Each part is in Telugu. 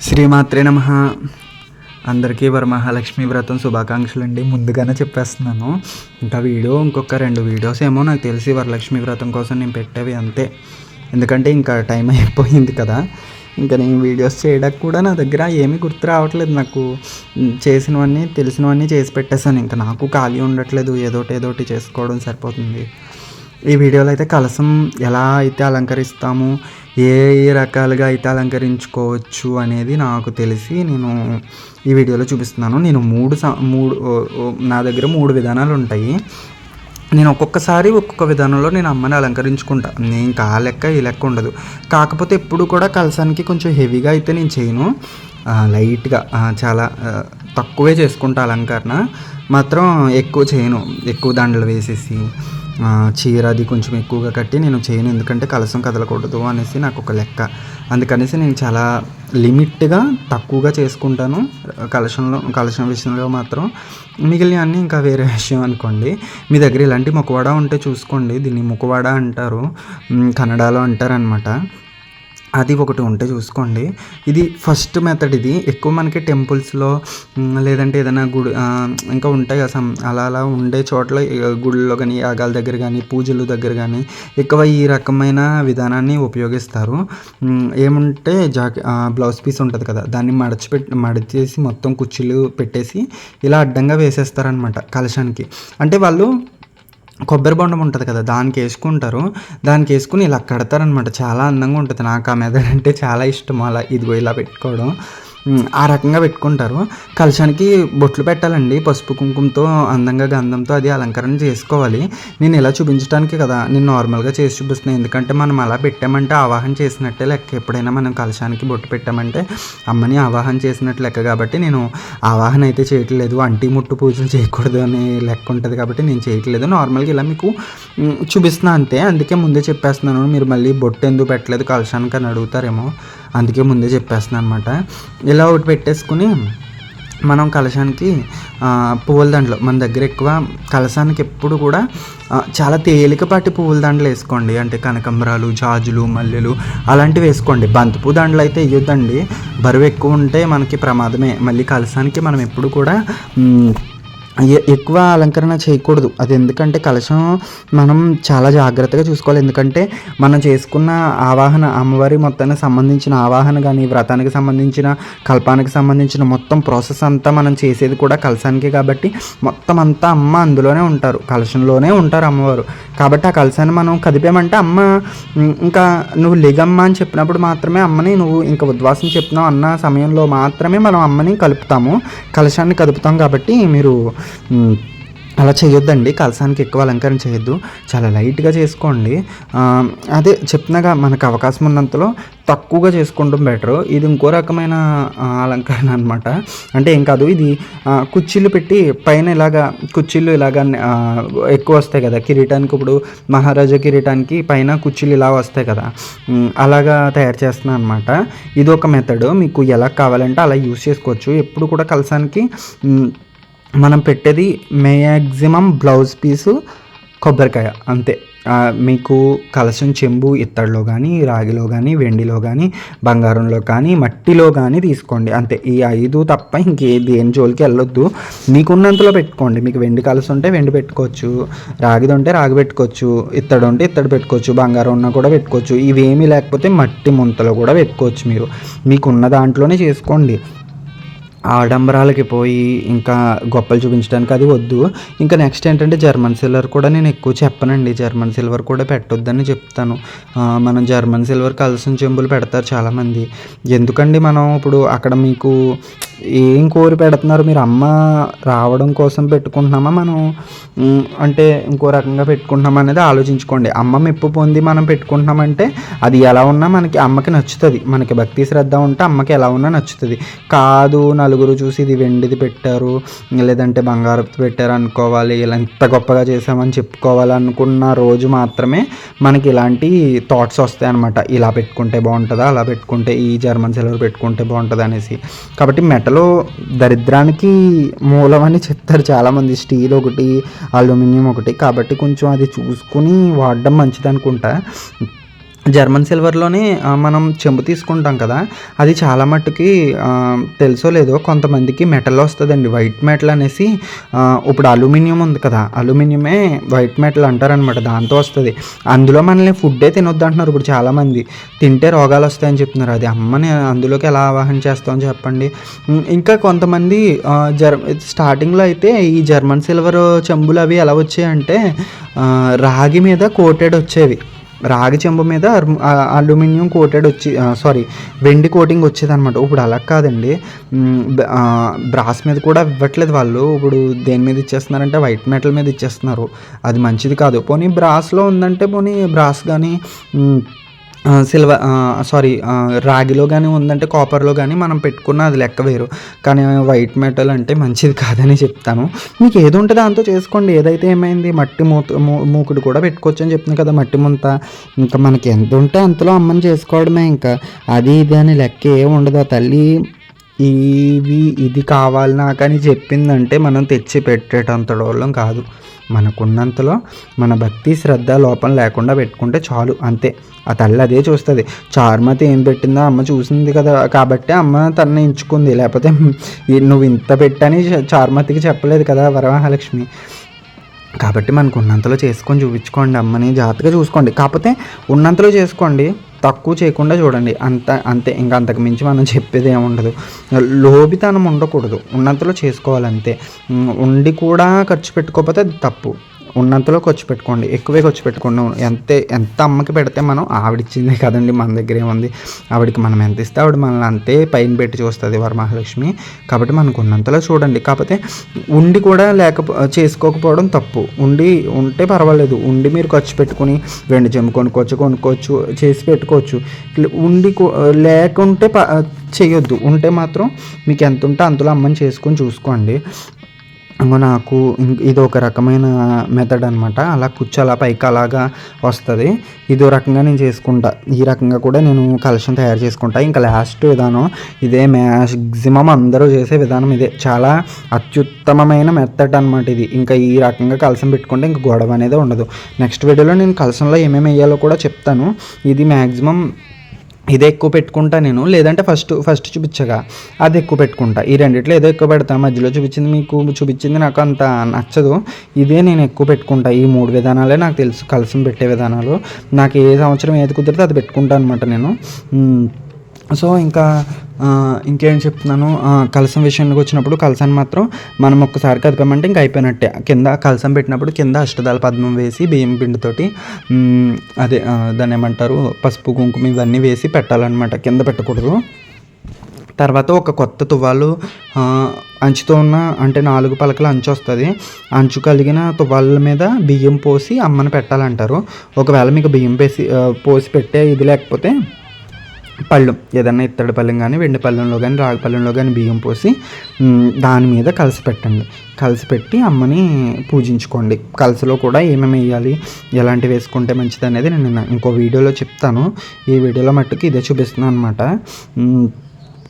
శ్రీమాత్రే నమ. అందరికీ వరమహాలక్ష్మి వ్రతం శుభాకాంక్షలు అండి ముందుగానే చెప్పేస్తున్నాను. ఇంకా వీడియో ఇంకొక రెండు వీడియోస్ ఏమో నాకు తెలిసి వరలక్ష్మి వ్రతం కోసం నేను పెట్టేవి అంతే. ఎందుకంటే ఇంకా టైం అయిపోయింది కదా. ఇంకా నేను వీడియోస్ చేయడానికి కూడా నా దగ్గర ఏమీ గుర్తు రావట్లేదు నాకు. చేసినవన్నీ తెలిసినవన్నీ చేసి పెట్టేశాను. ఇంకా నాకు ఖాళీ ఉండట్లేదు. ఏదోటి ఏదోటి చేసుకోవడం సరిపోతుంది. ఈ వీడియోలో అయితే కలసం ఎలా అయితే అలంకరిస్తాము ఏ ఏ రకాలుగా అయితే అలంకరించుకోవచ్చు అనేది నాకు తెలిసి నేను ఈ వీడియోలో చూపిస్తున్నాను. నేను మూడు మూడు నా దగ్గర మూడు విధానాలు ఉంటాయి. నేను ఒక్కొక్కసారి ఒక్కొక్క విధానంలో నేను అమ్మని అలంకరించుకుంటా. నేను కా లెక్క ఈ లెక్క ఉండదు. కాకపోతే ఎప్పుడు కూడా కలసానికి కొంచెం హెవీగా అయితే నేను చేయను. లైట్గా చాలా తక్కువే చేసుకుంటా అలంకరణ. మాత్రం ఎక్కువ చేయను. ఎక్కువ దండలు వేసేసి. చీర అది కొంచెం ఎక్కువగా కట్టి నేను చేయను ఎందుకంటే కలసం కదలకూడదు అనేసి నాకు ఒక లెక్క. అందుకనేసి నేను చాలా లిమిట్గా తక్కువగా చేసుకుంటాను కలశంలో కలశం విషయంలో మాత్రం. మిగిలిన అన్నీ ఇంకా వేరే విషయం అనుకోండి. మీ దగ్గర ఇలాంటి ముఖవాడ ఉంటే చూసుకోండి దీన్ని ముఖవాడ అంటారు కన్నడలో అంటారనమాట అది ఒకటి ఉంటే చూసుకోండి. ఇది ఫస్ట్ మెథడ్ ఇది. ఎక్కువ మనకి టెంపుల్స్లో లేదంటే ఏదైనా గుడి ఇంకా ఉంటాయి కదా అలా అలా ఉండే చోట్ల ఇక గుడిలో కానీ యాగాల దగ్గర కానీ పూజల దగ్గర కానీ ఎక్కువ ఈ రకమైన విధానాన్ని ఉపయోగిస్తారు. ఏముంటే జాకె బ్లౌజ్ పీస్ ఉంటుంది కదా దాన్ని మడచిపెట్టి మడిచేసి మొత్తం కుర్చీలు పెట్టేసి ఇలా అడ్డంగా వేసేస్తారనమాట కలశానికి. అంటే వాళ్ళు కొబ్బరి బొండం ఉంటుంది కదా దానికి వేసుకుంటారు. దానికి వేసుకుని ఇలా కడతారనమాట చాలా అందంగా ఉంటుంది. నాకు ఆ మెథడ్ అంటే చాలా ఇష్టం. అలా ఇదిగో ఇలా పెట్టుకోవడం. ఆ రకంగా పెట్టుకుంటారు. కలశానికి బొట్లు పెట్టాలండి. పసుపు కుంకుమతో అందంగా గంధంతో అది అలంకరణ చేసుకోవాలి. నేను ఇలా చూపించడానికి కదా నేను నార్మల్గా చేసి చూపిస్తున్నాను. ఎందుకంటే మనం అలా పెట్టామంటే ఆవాహన చేసినట్టే లెక్క. ఎప్పుడైనా మనం కలశానికి బొట్టు పెట్టామంటే అమ్మని ఆవాహన చేసినట్టు లెక్క కాబట్టి నేను ఆవాహన అయితే చేయట్లేదు. అంటి ముట్టు పూజలు చేయకూడదు అనే లెక్క ఉంటుంది కాబట్టి నేను చేయట్లేదు. నార్మల్గా ఇలా మీకు చూపిస్తున్నా అంతే. అందుకే ముందే చెప్పేస్తున్నాను. మీరు మళ్ళీ బొట్టు ఎందుకు పెట్టలేదు? కలశానికి అని అడుగుతారేమో. అందుకే ముందే చెప్పేస్తున్నాను అనమాట ఇలా ఒకటి పెట్టేసుకుని మనం కలశానికి పువ్వుల దండలు మన దగ్గర ఎక్కువ కలశానికి ఎప్పుడు కూడా చాలా తేలికపాటి పువ్వుల దండలు వేసుకోండి. అంటే కనకంబరాలు జాజులు మల్లెలు అలాంటివి వేసుకోండి. బంతిపూ దండలు అయితే వేయొద్దండి. బరువు ఎక్కువ ఉంటే మనకి ప్రమాదమే. మళ్ళీ కలశానికి మనం ఎప్పుడు కూడా ఎక్కువ అలంకరణ చేయకూడదు. అది ఎందుకంటే కలశం మనం చాలా జాగ్రత్తగా చూసుకోవాలి. ఎందుకంటే మనం చేసుకున్న ఆవాహన అమ్మవారి మొత్తానికి సంబంధించిన ఆవాహన కానీ వ్రతానికి సంబంధించిన కల్పానికి సంబంధించిన మొత్తం ప్రాసెస్ అంతా మనం చేసేది కూడా కలశానికి కాబట్టి మొత్తం అంతా అమ్మ అందులోనే ఉంటారు. కలశంలోనే ఉంటారు అమ్మవారు. కాబట్టి ఆ కలశాన్ని మనం కదిపామంటే అమ్మ ఇంకా నువ్వు లిగమ్మ అని చెప్పినప్పుడు మాత్రమే అమ్మని నువ్వు ఇంకా ఉద్వాసం చెప్తున్నావు అన్న సమయంలో మాత్రమే మనం అమ్మని కలుపుతాము. కలశాన్ని కదుపుతాం కాబట్టి మీరు అలా చేయొద్దండి కలసానికి ఎక్కువ అలంకరణ చేయొద్దు. చాలా లైట్గా చేసుకోండి. అదే చెప్తున్నాగా మనకు అవకాశం ఉన్నంతలో తక్కువగా చేసుకోవడం బెటర్. ఇది ఇంకో రకమైన అలంకరణ అనమాట అంటే ఏం కాదు ఇది కుర్చీలు పెట్టి పైన ఇలాగా కుర్చీలు ఇలాగా ఎక్కువ వస్తాయి కదా. కిరీటానికి ఇప్పుడు మహారాజా కిరీటానికి పైన కుర్చీలు ఇలా వస్తాయి కదా. అలాగా తయారు చేస్తున్నాను అనమాట ఇది ఒక మెథడ్ మీకు ఎలా కావాలంటే అలా యూస్ చేసుకోవచ్చు. ఎప్పుడు కూడా కలసానికి మనం పెట్టేది మ్యాక్సిమం బ్లౌజ్ పీసు కొబ్బరికాయ అంతే. మీకు కలసం చెంబు ఇత్తడిలో కానీ రాగిలో కానీ వెండిలో కానీ బంగారంలో కానీ మట్టిలో కానీ తీసుకోండి. అంతే. ఈ ఐదు తప్ప ఇంకే దేని జోలికి వెళ్ళొద్దు. మీకున్నంతలో పెట్టుకోండి. మీకు వెండి కలసం ఉంటే వెండి పెట్టుకోవచ్చు రాగిది ఉంటే రాగి పెట్టుకోవచ్చు ఇత్తడి ఉంటే ఇత్తడి పెట్టుకోవచ్చు బంగారం ఉన్నా కూడా పెట్టుకోవచ్చు. ఇవేమీ లేకపోతే మట్టి ముంతలో కూడా పెట్టుకోవచ్చు మీరు. మీకున్న దాంట్లోనే చేసుకోండి. ఆడంబరాలకి పోయి ఇంకా గొప్పలు చూపించడానికి అది వద్దు. ఇంకా నెక్స్ట్ ఏంటంటే జర్మన్ సిల్వర్ కూడా నేను ఎక్కువ చెప్పనండి. జర్మన్ సిల్వర్ కూడా పెట్టొద్దని చెప్తాను. మనం జర్మన్ సిల్వర్ కలసం చెంబులు పెడతారు చాలామంది. ఎందుకండి మనం ఇప్పుడు అక్కడ మీకు ఏం కోరి పెడుతున్నారు? మీరు అమ్మ రావడం కోసం పెట్టుకుంటున్నామా? మనం అంటే ఇంకో రకంగా పెట్టుకుంటున్నాం అనేది ఆలోచించుకోండి. అమ్మ మెప్పు పొంది మనం పెట్టుకుంటున్నామంటే అది ఎలా ఉన్నా మనకి అమ్మకి నచ్చుతుంది. మనకి భక్తి శ్రద్ధ ఉంటే అమ్మకి ఎలా ఉన్నా నచ్చుతుంది. కాదు నలుగురు చూసి ఇది వెండిది పెట్టారు లేదంటే బంగారపు పెట్టారు అనుకోవాలి ఇలా ఎంత గొప్పగా చేసామని చెప్పుకోవాలి అనుకున్న రోజు మాత్రమే మనకి ఇలాంటి థాట్స్ వస్తాయి అనమాట ఇలా పెట్టుకుంటే బాగుంటుందా? అలా పెట్టుకుంటే ఈ జర్మన్ సిల్వర్ పెట్టుకుంటే బాగుంటుంది అనేసి. కాబట్టి మెటలో దరిద్రానికి మూలం అని చెప్తారు చాలామంది. స్టీల్ ఒకటి అల్యూమినియం ఒకటి. కాబట్టి కొంచెం అది చూసుకుని వాడడం మంచిది అనుకుంటా జర్మన్ సిల్వర్లోనే మనం చెంబు తీసుకుంటాం కదా అది చాలా మట్టుకి తెలుసో లేదో కొంతమందికి మెటల్ వస్తుందండి. వైట్ మెటల్ అనేసి ఇప్పుడు అల్యూమినియం ఉంది కదా అల్యూమినియమే వైట్ మెటల్ అంటారనమాట దాంతో వస్తుంది. అందులో మనల్ని ఫుడ్డే తినొద్దు అంటున్నారు ఇప్పుడు చాలామంది. తింటే రోగాలు వస్తాయని చెప్తున్నారు. అది అమ్మని అందులోకి ఎలా ఆవాహన చేస్తామని చెప్పండి. ఇంకా కొంతమంది జర్ స్టార్టింగ్లో అయితే ఈ జర్మన్ సిల్వర్ చెంబులు అవి ఎలా వచ్చాయంటే రాగి మీద కోటెడ్ వచ్చేవి. రాగి చెంబు మీద అల్యూమినియం కోటెడ్ వచ్చి సారీ వెండి కోటింగ్ వచ్చేదన్నమాట. ఇప్పుడు అలా కాదండి. బ్రాస్ మీద కూడా ఇవ్వట్లేదు వాళ్ళు. ఇప్పుడు దేని మీద ఇచ్చేస్తున్నారంటే వైట్ మెటల్ మీద ఇచ్చేస్తున్నారు. అది మంచిది కాదు. పోనీ బ్రాస్లో ఉందంటే పోనీ బ్రాస్ కానీ సిల్వర్ సారీ రాగిలో కానీ ఉందంటే కాపర్లో కానీ మనం పెట్టుకున్న అది లెక్క వేరు. కానీ వైట్ మెటల్ అంటే మంచిది కాదని చెప్తాను. మీకు ఏది ఉంటే దాంతో చేసుకోండి. ఏదైతే ఏమైంది మట్టి మూత మూ- మూకుడు కూడా పెట్టుకోవచ్చు అని చెప్తున్నాను కదా మట్టి ముంత. ఇంకా మనకి ఎంత ఉంటే అంతలో అమ్మని చేసుకోవడమే ఇంకా. అది ఇది అని లెక్క ఏం ఉండదు. ఆ తల్లి ఇవి ఇది కావాలి నాకని చెప్పిందంటే మనం తెచ్చి పెట్టేటంత కాదు. మనకున్నంతలో మన భక్తి శ్రద్ధ లోపం లేకుండా పెట్టుకుంటే చాలు అంతే. ఆ తల్లి అదే చూస్తుంది. చారుమతి ఏం పెట్టిందో అమ్మ చూసింది కదా కాబట్టి అమ్మ తనని ఎంచుకుంది. లేకపోతే నువ్వు ఇంత పెట్టని చార్మతికి చెప్పలేదు కదా వరమహాలక్ష్మి కాబట్టి మనకు ఉన్నంతలో చేసుకొని చూపించుకోండి అమ్మని జాగ్రత్తగా చూసుకోండి. కాకపోతే ఉన్నంతలో చేసుకోండి. తక్కువ చేయకుండా చూడండి. అంత అంతే. ఇంకా అంతకు మించి మనం చెప్పేది ఏముండదు లోబితనం ఉండకూడదు. ఉన్నంతలో చేసుకోవాలంతే. ఉండి కూడా ఖర్చు పెట్టుకోకపోతే అది తప్పు. ఉన్నంతలో ఖర్చు పెట్టుకోండి. ఎక్కువే ఖర్చు పెట్టుకోండి. ఎంత ఎంత అమ్మకి పెడితే మనం ఆవిడిచ్చిందే కదండి మన దగ్గర ఏముంది? ఆవిడకి మనం ఎంత ఇస్తే ఆవిడ మనల్ని అంతే పైన పెట్టి చూస్తుంది వరమహాలక్ష్మి కాబట్టి మనకు ఉన్నంతలో చూడండి. కాకపోతే ఉండి కూడా లేకపో చేసుకోకపోవడం తప్పు. ఉండి ఉంటే పర్వాలేదు. ఉండి మీరు ఖర్చు పెట్టుకుని వెండి జమ్ము కొనుక్కోవచ్చు కొనుక్కోవచ్చు చేసి పెట్టుకోవచ్చు. ఉండి లేకుంటే ప చేయొద్దు ఉంటే మాత్రం మీకు ఎంత ఉంటే అంతలో అమ్మని చేసుకొని చూసుకోండి. ఇంకో నాకు ఇది ఒక రకమైన మెథడ్ అనమాట అలా కుచ్చు అలా పైకి అలాగా వస్తుంది. ఇదో రకంగా నేను చేసుకుంటా. ఈ రకంగా కూడా నేను కలశం తయారు చేసుకుంటా. ఇంకా లాస్ట్ విధానం ఇదే మ్యాక్సిమం అందరూ చేసే విధానం ఇదే. చాలా అత్యుత్తమమైన మెథడ్ అనమాట ఇది. ఇంకా ఈ రకంగా కలసం పెట్టుకుంటే ఇంకా గొడవ అనేది ఉండదు. నెక్స్ట్ వీడియోలో నేను కలసంలో ఏమేమి వేయాలో కూడా చెప్తాను. ఇది మ్యాక్సిమం ఇదే ఎక్కువ పెట్టుకుంటా నేను. లేదంటే ఫస్ట్ ఫస్ట్ చూపించగా అది ఎక్కువ పెట్టుకుంటా. ఈ రెండిట్లో ఏదో ఎక్కువ పెడతా. మధ్యలో చూపించింది మీకు చూపించింది నాకు అంత నచ్చదు. ఇదే నేను ఎక్కువ పెట్టుకుంటా. ఈ మూడు విధానాలే నాకు తెలుసు. కలసం పెట్టే విధానాలు. నాకు ఏ సంవత్సరం ఏది కుదిరితే అది పెట్టుకుంటా అనమాట నేను. సో ఇంకా ఇంకేం చెప్తున్నాను? కలసం విషయానికి వచ్చినప్పుడు కలసాన్ని మాత్రం మనం ఒక్కసారి కదిపామంటే ఇంకా అయిపోయినట్టే. కింద కలసం పెట్టినప్పుడు కింద అష్టదాల పద్మం వేసి బియ్యం పిండితోటి అదే దాన్ని ఏమంటారు? పసుపు కుంకుమ ఇవన్నీ వేసి పెట్టాలన్నమాట. కింద పెట్టకూడదు. తర్వాత ఒక కొత్త తువ్వాలు అంచుతో ఉన్న అంటే నాలుగు పలకల అంచు వస్తుంది. అంచు కలిగిన తువ్వాల మీద బియ్యం పోసి అమ్మని పెట్టాలంటారు. ఒకవేళ మీకు బియ్యం పేసి పోసి పెట్టే ఇది లేకపోతే పళ్ళు. ఏదన్నా ఇత్తడి పళ్ళెం కానీ వెండి పళ్ళెంలో కానీ రాగి పళ్ళెంలో కానీ బియ్యం పోసి దాని మీద కలిసి పెట్టండి. కలిసి పెట్టి అమ్మని పూజించుకోండి. కలిసిలో కూడా ఏమేమి వేయాలి ఎలాంటివి వేసుకుంటే మంచిది అనేది నేను ఇంకో వీడియోలో చెప్తాను. ఈ వీడియోలో మట్టుకు ఇదే చూపిస్తున్నాను అనమాట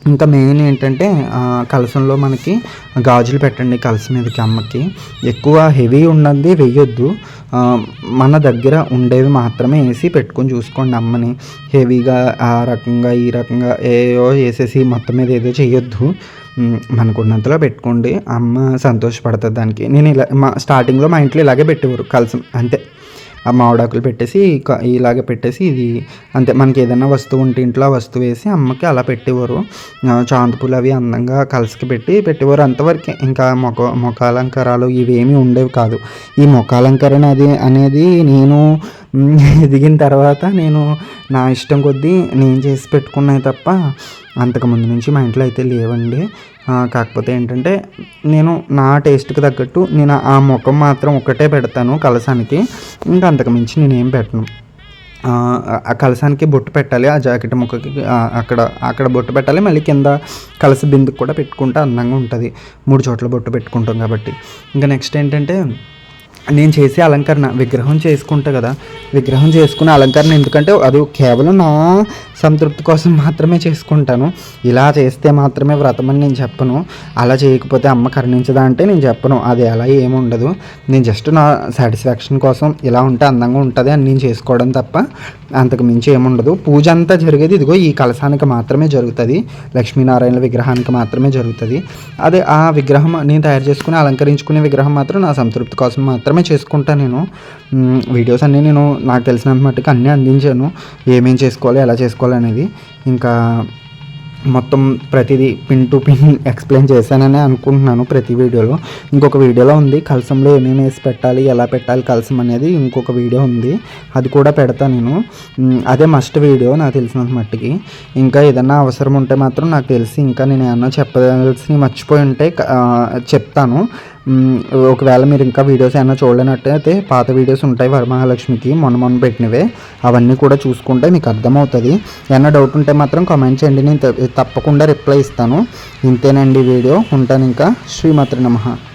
ఇంకా మెయిన్ ఏంటంటే కలసంలో మనకి గాజులు పెట్టండి కలస మీదకి అమ్మకి. ఎక్కువ హెవీ ఉన్నది వేయొద్దు మన దగ్గర ఉండేవి మాత్రమే వేసి పెట్టుకొని చూసుకోండి అమ్మని. హెవీగా ఆ రకంగా ఈ రకంగా ఏయో వేసేసి మొత్తం మీద ఏదో చేయొద్దు మనకున్నంతలో మనకు ఉన్నంతలో పెట్టుకోండి. అమ్మ సంతోషపడుతుంది దానికి. నేను ఇలా మా స్టార్టింగ్లో మా ఇంట్లో ఇలాగే పెట్టేవారు కలసం అంతే. ఆ మామిడాకులు పెట్టేసి క- ఇలాగ పెట్టేసి ఇది అంతే. మనకి ఏదైనా వస్తువు ఉంటే ఇంట్లో ఆ వస్తువు వేసి అమ్మకి అలా పెట్టేవారు. ఆ, చాంతిపూలు అవి అందంగా కలిసికి పెట్టి పెట్టేవారు. అంతవరకే ఇంకా మొక ముఖాలంకారాలు ఇవేమీ ఉండేవి కాదు. ఈ మొఖాలంకరణ అది అనేది నేను ఎదిగిన తర్వాత నేను నా ఇష్టం కొద్దీ నేను చేసి పెట్టుకున్నాయి తప్ప అంతకుముందు నుంచి మా ఇంట్లో అయితే లేవండి. కాకపోతే ఏంటంటే నేను నా టేస్ట్కి తగ్గట్టు నేను ఆ ముఖం మాత్రం ఒకటే పెడతాను కలసానికి ఇంకా అంతకు మించి నేనేం పెట్టను. ఆ, కలసానికి బొట్టు పెట్టాలి ఆ జాకెట్ ముక్కకి అక్కడ అక్కడ బొట్టు పెట్టాలి మళ్ళీ కింద కలస బిందుకు కూడా పెట్టుకుంటే అందంగా ఉంటుంది. మూడు చోట్ల బొట్టు పెట్టుకుంటాం కాబట్టి. ఇంకా నెక్స్ట్ ఏంటంటే నేను చేసే అలంకరణ విగ్రహం చేసుకుంటా కదా విగ్రహం చేసుకునే అలంకరణ ఎందుకంటే అది కేవలం నా సంతృప్తి కోసం మాత్రమే చేసుకుంటాను. ఇలా చేస్తే మాత్రమే వ్రతం అని నేను చెప్పను. అలా చేయకపోతే అమ్మ కరుణించదా అంటే నేను చెప్పను. అది అలా ఏముండదు నేను జస్ట్ నా సాటిస్ఫాక్షన్ కోసం ఇలా ఉంటే అందంగా ఉంటుంది అని నేను చేసుకోవడం తప్ప అంతకు మించి ఏముండదు పూజ అంతా జరిగేది ఇదిగో ఈ కలశానికి మాత్రమే జరుగుతుంది. లక్ష్మీనారాయణ విగ్రహానికి మాత్రమే జరుగుతుంది. అదే ఆ విగ్రహం నేను తయారు చేసుకుని అలంకరించుకునే విగ్రహం మాత్రం నా సంతృప్తి కోసం మాత్రమే చేసుకుంటాను నేను. వీడియోస్ అన్నీ నేను నాకు తెలిసినంత మట్టుకు అన్నీ అందించాను. ఏమేం చేసుకోవాలి ఎలా చేసుకోవాలి అనేది ఇంకా మొత్తం ప్రతిదీ పిన్ టు పిన్ ఎక్స్ప్లెయిన్ చేశానని అనుకుంటున్నాను ప్రతి వీడియోలో. ఇంకొక వీడియోలో ఉంది కలసంలో ఏమేమి వేసి పెట్టాలి ఎలా పెట్టాలి కలసం అనేది ఇంకొక వీడియో ఉంది. అది కూడా పెడతా నేను. అదే మస్ట్ వీడియో నాకు తెలిసినంత మట్టుకి. ఇంకా ఏదన్నా అవసరం ఉంటే మాత్రం నాకు తెలిసి ఇంకా నేను ఏమన్నా చెప్పదలసి మర్చిపోయి ఉంటే చెప్తాను. ఒకవేళ మీరు ఇంకా వీడియోస్ ఏమైనా చూడలేనట్టయితే పాత వీడియోస్ ఉంటాయి వరమహాలక్ష్మికి మొన్న మొన్న పెట్టినవే. అవన్నీ కూడా చూసుకుంటే మీకు అర్థమవుతుంది. ఏమైనా డౌట్ ఉంటే మాత్రం కామెంట్ చేయండి. నేను తప్పకుండా రిప్లై ఇస్తాను. ఇంతేనండి వీడియో. ఉంటాను ఇంకా. శ్రీమాత్రి నమః.